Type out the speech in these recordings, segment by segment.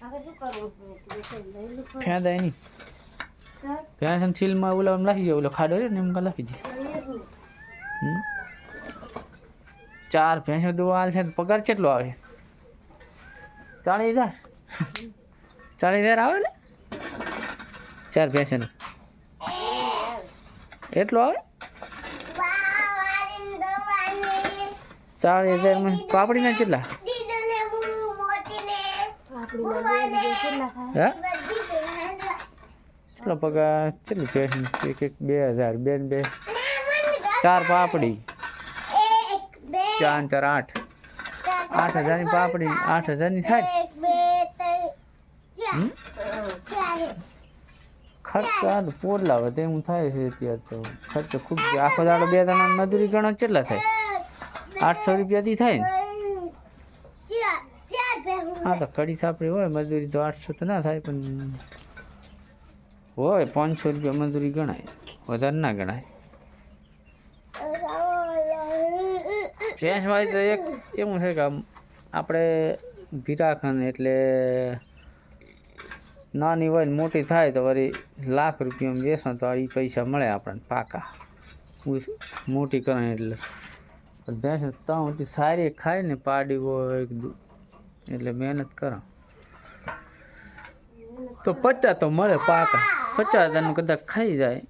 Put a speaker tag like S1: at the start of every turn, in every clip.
S1: હવે દે કરવું લઈ લો
S2: ફેદાય નહીં છીલમાં ઓલા લખી જાય ઓલો ખાડો રે ને એમ કાં લખી જાય ચાર ભેંસો દો હાલ છે તો પગાર કેટલો આવે ચાલીસ હજાર ચાલીસ હજાર આવે ને ચાર ભેંસોનો એટલો આવે ચાલીસ હજારમાં પાપડીના કેટલા હા? કેટલો પગાર? કેટલી ભેંસ એક એક બે હજાર. બે બે. ચાર પાપડી. ચાર ચાર આઠ. આઠ હજારની પાપડી, આઠ હજારની હમ? ખર્ચ તો પોરલા વધે એમ થાય છે અત્યારે તો. ખર્ચ ખૂબ આખો દાડો બે જણા મજૂરી ગણો, કેટલા થાય? આઠસો રૂપિયાથી થાય ને? હા, તો કડી સાપડી હોય, મજૂરી તો આઠસો તો ના થાય, પણ હોય, પાંચસો રૂપિયા મજૂરી ગણાય. વધારે ના ગણાય. ભેંસ તો એક એવું છે કે આપણે ભીરાખંડ એટલે નાની હોય મોટી થાય, તો વળી લાખ રૂપિયામાં બેસો તો એ પૈસા મળે આપણને પાકા. મોટી કરે એટલે. ભેંસ ત્રણ સારી ખાય ને, પાડી હોય એટલે મહેનત કરો. તો પચાસ તો મળે પાકા. પચાસ હજારનું કદાચ ખાઈ જાય.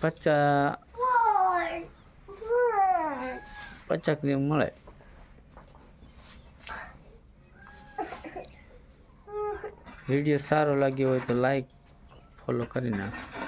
S2: પચાસ પચાસ જેવું મળે. વીડિયો સારો લાગ્યો હોય તો લાઈક ફોલો કરી નાખો.